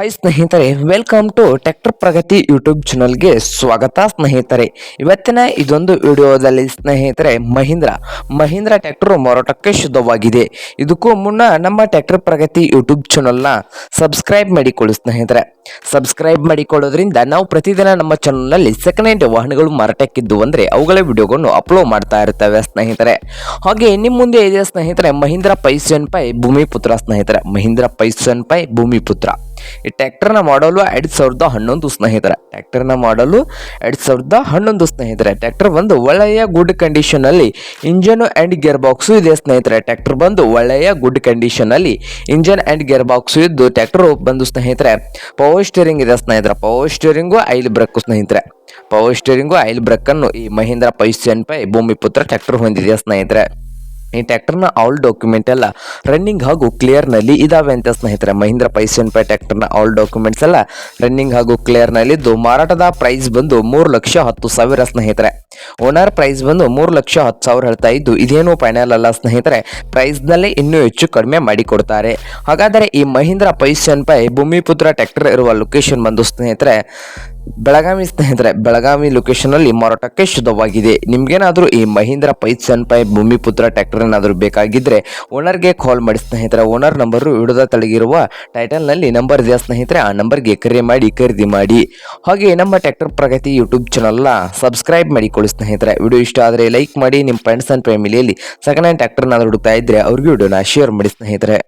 High ಸ್ನೇಹಿತರೆ welcome to tractor Pragati YouTube ಚಾನಲ್ಗೆ ಸ್ವಾಗತ ಸ್ನೇಹಿತರೆ. ಇವತ್ತಿನ ಇದೊಂದು ವಿಡಿಯೋದಲ್ಲಿ ಸ್ನೇಹಿತರೆ, ಮಹೀಂದ್ರ. ಮಹೀಂದ್ರ ಟ್ಯಾಕ್ಟರ್ ಮಾರಾಟಕ್ಕೆ ಶುದ್ಧವಾಗಿದೆ. ಇದಕ್ಕೂ ಮುನ್ನ ನಮ್ಮ ಟ್ಯಾಕ್ಟರ್ ಪ್ರಗತಿ ಯೂಟ್ಯೂಬ್ ಚಾನಲ್ನ ಸಬ್ಸ್ಕ್ರೈಬ್ ಮಾಡಿಕೊಳ್ಳಿ ಸ್ನೇಹಿತರೆ. ಸಬ್ಸ್ಕ್ರೈಬ್ ಮಾಡಿಕೊಳ್ಳೋದ್ರಿಂದ ನಾವು ಪ್ರತಿದಿನ ನಮ್ಮ ಚಾನಲ್ನಲ್ಲಿ ಸೆಕೆಂಡ್ ಹ್ಯಾಂಡ್ ವಾಹನಗಳು ಮಾರಾಟಕ್ಕಿದ್ದು ಅಂದರೆ ಅವುಗಳ ವಿಡಿಯೋಗಳನ್ನು ಅಪ್ಲೋಡ್ ಮಾಡ್ತಾ ಇರ್ತವೆ ಸ್ನೇಹಿತರೆ. ಹಾಗೆ ನಿಮ್ಮ ಮುಂದೆ ಇದೆ ಸ್ನೇಹಿತರೆ, ಮಹೀಂದ್ರ ಪೈಸನ್ ಪೈ ಭೂಮಿಪುತ್ರ ಸ್ನೇಹಿತರೆ. ಮಹೀಂದ್ರ ಪೈಸನ್ ಪೈ ಭೂಮಿಪುತ್ರ. ಈ ಟ್ಯಾಕ್ಟರ್ನ ಮಾಡಲು ಎರಡು ಸಾವಿರದ ಹನ್ನೊಂದು ಸ್ನೇಹಿತರೆ. ಟ್ಯಾಕ್ಟರ್ನ ಮಾಡಲು ಎರಡು ಸಾವಿರದ ಹನ್ನೊಂದು ಸ್ನೇಹಿತರೆ. ಟ್ಯಾಕ್ಟರ್ ಬಂದು ಒಳ್ಳೆಯ ಗುಡ್ ಕಂಡೀಷನ್ ಅಲ್ಲಿ ಇಂಜನ್ ಅಂಡ್ ಗೇರ್ ಬಾಕ್ಸು ಇದೆ ಸ್ನೇಹಿತರೆ. ಟ್ಯಾಕ್ಟರ್ ಬಂದು ಒಳ್ಳೆಯ ಗುಡ್ ಕಂಡೀಷನ್ ಅಲ್ಲಿ ಇಂಜನ್ ಅಂಡ್ ಗೇರ್ ಬಾಕ್ಸು ಇದ್ದು ಟ್ಯಾಕ್ಟರ್ ಬಂದು ಸ್ನೇಹಿತರೆ ಪವರ್ ಸ್ಟೇರಿಂಗ್ ಇದೆ ಸ್ನೇಹಿತರೆ. ಪವರ್ ಸ್ಟೇರಿಂಗು ಐಲ್ ಬ್ರೇಕ್ ಸ್ನೇಹಿತರೆ. ಪವರ್ ಸ್ಟೇರಿಂಗು ಐಲ್ ಬ್ರೇಕ್ ಅನ್ನು ಈ ಮಹೀಂದ್ರ ಪೈಸನ್ ಪೈ ಭೂಮಿಪುತ್ರ ಟ್ರ್ಯಾಕ್ಟರ್ ಹೊಂದಿದೆ ಸ್ನೇಹಿತರೆ. ಈ ಟ್ರ್ಯಾಕ್ಟರ್ನ ಆಲ್ ಡಾಕ್ಯುಮೆಂಟ್ ಎಲ್ಲ ರನ್ನಿಂಗ್ ಹಾಗೂ ಕ್ಲಿಯರ್ನಲ್ಲಿ ಇದಾವೆ ಅಂತ ಸ್ನೇಹಿತರೆ. ಮಹೀಂದ್ರ ಪೈಸನ್ ಪೈ ಟ್ರ್ಯಾಕ್ಟರ್ನ ಆಲ್ ಡಾಕ್ಯುಮೆಂಟ್ಸ್ ಎಲ್ಲ ರನ್ನಿಂಗ್ ಹಾಗೂ ಕ್ಲಿಯರ್ನಲ್ಲಿದ್ದು, ಮಾರಾಟದ ಪ್ರೈಸ್ ಬಂದು ಮೂರು ಲಕ್ಷ ಹತ್ತು ಸಾವಿರ ಸ್ನೇಹಿತರೆ. ಓನರ್ ಪ್ರೈಸ್ ಬಂದು ಮೂರು ಲಕ್ಷ ಹತ್ತು ಸಾವಿರ ಹೇಳ್ತಾ ಇದ್ದು, ಇದೇನು ಫೈನಲ್ ಅಲ್ಲ ಸ್ನೇಹಿತರೆ. ಪ್ರೈಸ್ನಲ್ಲೇ ಇನ್ನೂ ಹೆಚ್ಚು ಕಡಿಮೆ ಮಾಡಿಕೊಡ್ತಾರೆ. ಹಾಗಾದರೆ ಈ ಮಹೀಂದ್ರ ಪೈಸನ್ ಪೈ ಭೂಮಿಪುತ್ರ ಟ್ಯಾಕ್ಟರ್ ಇರುವ ಲೊಕೇಶನ್ ಬಂದು ಸ್ನೇಹಿತರೆ ಬೆಳಗಾವಿ ಸ್ನೇಹಿತರೆ, ಬೆಳಗಾವಿ ಲೊಕೇಶನ್ ಅಲ್ಲಿ ಮಾರಾಟಕ್ಕೆ ಶುದ್ಧವಾಗಿದೆ. ನಿಮಗೇನಾದರೂ ಈ ಮಹೀಂದ್ರ ಪೈಸನ್ ಪೈ ಭೂಮಿಪುತ್ರ ಟ್ರ್ಯಾಕ್ಟರ್ ಏನಾದರೂ ಬೇಕಾಗಿದ್ದರೆ ಓನರ್ಗೆ ಕಾಲ್ ಮಾಡಿ ಸ್ನೇಹಿತರೆ. ಓನರ್ ನಂಬರು ಹಿಡಿದ ತಳಗಿರುವ ಟೈಟಲ್ನಲ್ಲಿ ನಂಬರ್ ಇದೆ ಸ್ನೇಹಿತರೆ? ಆ ನಂಬರ್ಗೆ ಕರೆ ಮಾಡಿ, ಖರೀದಿ ಮಾಡಿ. ಹಾಗೆ ನಮ್ಮ ಟ್ರ್ಯಾಕ್ಟರ್ ಪ್ರಗತಿ ಯೂಟ್ಯೂಬ್ ಚಾನಲ್ನ ಸಬ್ಸ್ಕ್ರೈಬ್ ಮಾಡಿಕೊಳ್ಳಿ ಸ್ನೇಹಿತರೆ. ವಿಡಿಯೋ ಇಷ್ಟ ಆದರೆ ಲೈಕ್ ಮಾಡಿ ನಿಮ್ಮ ಫ್ರೆಂಡ್ಸ್ ಆ್ಯಂಡ್ ಫ್ಯಾಮಿಲಿಯಲ್ಲಿ ಸೆಕೆಂಡ್ ಹ್ಯಾಂಡ್ ಟ್ರ್ಯಾಕ್ಟರ್ನಾದರೂ ಹುಡುಕ್ತಾ ಇದ್ದರೆ ಅವ್ರಿಗೆ ವಿಡಿಯೋನ ಶೇರ್ ಮಾಡಿ ಸ್ನೇಹಿತರೆ.